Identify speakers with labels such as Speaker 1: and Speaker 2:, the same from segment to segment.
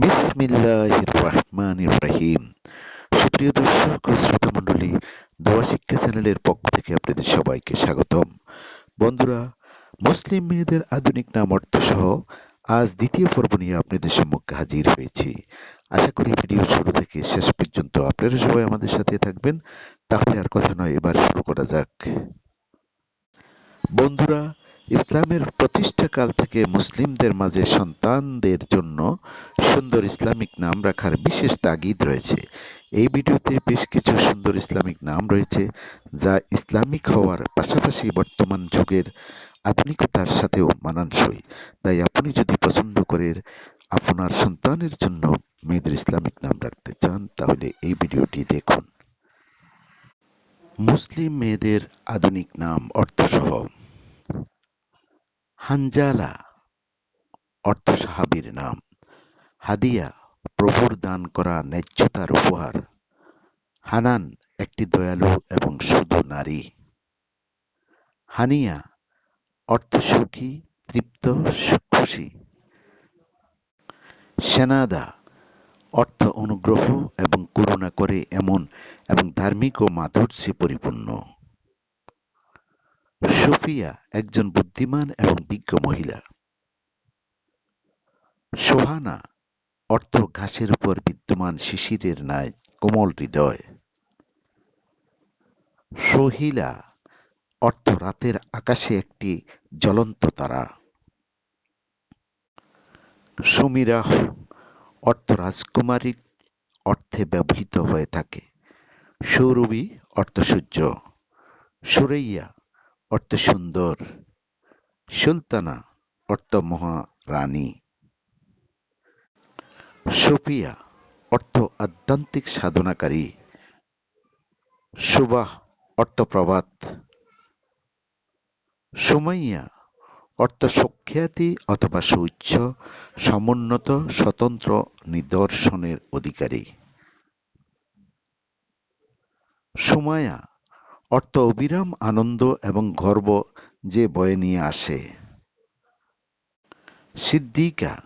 Speaker 1: বিসমিল্লাহির রহমানির রহিম সুপ্রিয় দর্শক ও শ্রোতা মণ্ডলী দোয়া শিক্ষা চ্যানেলের পক্ষ থেকে আপনাদের সবাইকে স্বাগতম। বন্ধুরা, মুসলিম মেয়েদের আধুনিক নাম অর্থ সহ আজ দ্বিতীয় পর্ব নিয়ে আপনাদের সম্মুখে হাজির হয়েছি। আশা করি ভিডিও শুরু থেকে শেষ পর্যন্ত আপনারা সবাই আমাদের সাথে থাকবেন। তাহলে আর কথা নয়, এবার শুরু করা যাক। বন্ধুরা ইসলামের প্রতিষ্ঠাকাল থেকে মুসলিমদের মাঝে সন্তানদের জন্য সুন্দর ইসলামিক নাম রাখার বিশেষ তাগিদ রয়েছে। এই ভিডিওতে বেশ কিছু সুন্দর ইসলামিক নাম রয়েছে, যা ইসলামিক হওয়ার পাশাপাশি বর্তমান যুগের আধুনিকতার সাথেও মানানসই। তাই আপনি যদি পছন্দ করে আপনার সন্তানের জন্য মেয়েদের ইসলামিক নাম রাখতে চান, তাহলে এই ভিডিওটি দেখুন। মুসলিম মেয়েদের আধুনিক নাম অর্থসহ হানজালা, অর্থ সাহাবীর নাম। হাদিয়া, প্রভুর দান করা ন্যায্যতার উপহার। হানান, একটি দয়ালু এবং শুধু নারী। হানিয়া, অর্থ সুখী, তৃপ্ত খুশি সেনাদা, অর্থ অনুগ্রহ এবং করুণা করে এমন এবং ধার্মিক ও মাধুর্যে পরিপূর্ণ। সুফিয়া একজন বুদ্ধিমান এবং বিজ্ঞ মহিলা। সোহানা অর্থ ঘাসের উপর বিদ্যমান শিশিরের ন্যায় কোমল হৃদয়। সহিলা অর্থ রাতের আকাশে একটি জ্বলন্ত তারা। সমীরাহ অর্থ রাজকুমারী অর্থে ব্যবহৃত হয়ে থাকে। সৌরভী অর্থ সূর্য। সুরাইয়া অর্থ সুন্দর। সুলতানা অর্থ মহারানী সোফিয়া অর্থ আধ্যাত্মিক সাধনাকারী। সুবাহ অর্থ প্রভাত। সুমাইয়া অর্থ সুখ্যাতি অথবা সুউচ্চ, সমুন্নত, স্বতন্ত্র, নিদর্শনের অধিকারী। সুমায়া অর্থ অবিরাম আনন্দ এবং গর্ব যে বয়ে নিয়ে আসে। সিদ্দিকা,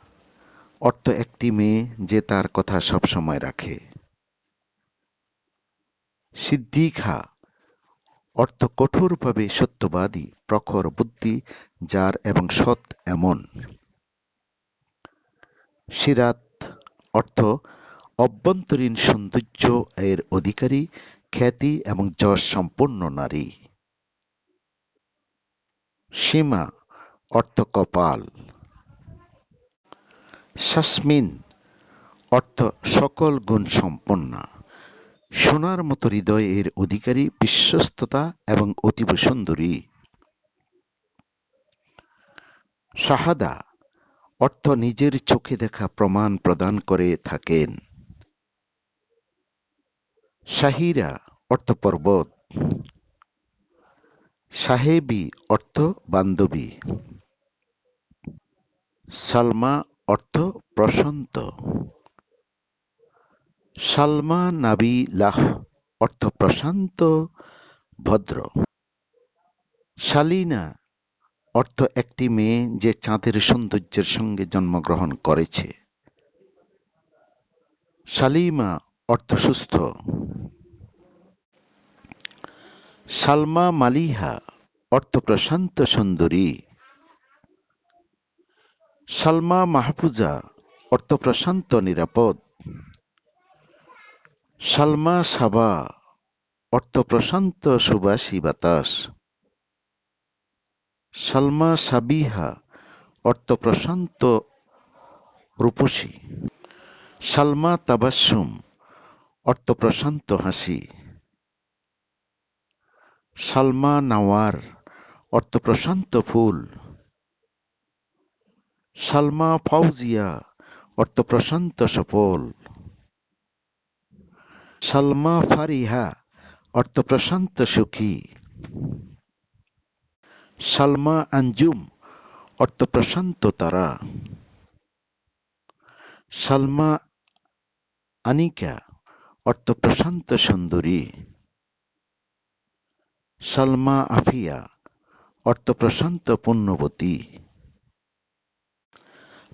Speaker 1: অর্থ একটি মেয়ে যে তার কথা সবসময় রাখে। সিদ্দিখা অর্থ কঠোরভাবে সত্যবাদী, প্রখর বুদ্ধি, যার এবং সৎ এমন। সিরাত, অর্থ অভ্যন্তরীণ সৌন্দর্য এর অধিকারী খ্যাতি এবং যশ সম্পন্ন নারী। সীমা অর্থ কপাল। শাসমিন অর্থ সকল গুণ সম্পন্না। সোনার মতো হৃদয় এর অধিকারী, বিশ্বস্ততা এবং অতীব সুন্দরী। শাহাদা অর্থ নিজের চোখে দেখা প্রমাণ প্রদান করে থাকেন। শাহিরা অর্থ পর্বত সাহেবী অর্থ বান্ধবী, সালমা অর্থ প্রশান্ত, সালমা নাবি লাহ অর্থ প্রশান্ত, ভদ্র, শালিনা অর্থ একটি মেয়ে যে চাঁদের সৌন্দর্যের সঙ্গে জন্মগ্রহণ করেছে, শালিমা অর্থ সুস্থ সালমা মালিহা অর্থ প্রশান্ত সুন্দরী। সালমা মাহফুজা অর্থ প্রশান্ত নিরাপদ। সালমা সাবা অর্থ প্রশান্ত সুবাসী বাতাস। সালমা সাবিহা অর্থ প্রশান্ত রূপসী। সালমা তাবাসুম অর্থ প্রশান্ত হাসি। সালমা নাওয়ার অর্থ প্রশান্ত ফুল। সালমা ফাউজিয়া, অর্থ প্রশান্ত সফল। সালমা ফারিহা, অর্থ প্রশান্ত সুখী। সালমা আঞ্জুম, অর্থ প্রশান্ত তারা। সালমা আনিকা, অর্থ প্রশান্ত সুন্দরী। সালমা আফিয়া, অর্থ প্রশান্ত পুণ্যবতী।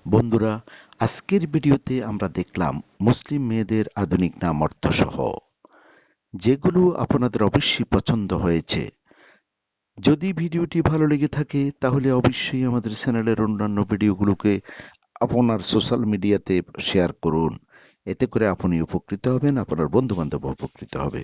Speaker 1: বন্ধুরা, আজকের ভিডিওতে আমরা দেখলাম মুসলিম মেয়েদের আধুনিক নাম অর্থসহ, যেগুলো আপনাদের অবশ্যই পছন্দ হয়েছে। যদি ভিডিওটি ভালো লেগে থাকে, তাহলে অবশ্যই আমাদের চ্যানেলের অন্যান্য ভিডিওগুলোকে আপনার সোশ্যাল মিডিয়াতে শেয়ার করুন। এতে করে আপনি উপকৃত হবেন, আপনার বন্ধু বান্ধব উপকৃত হবে।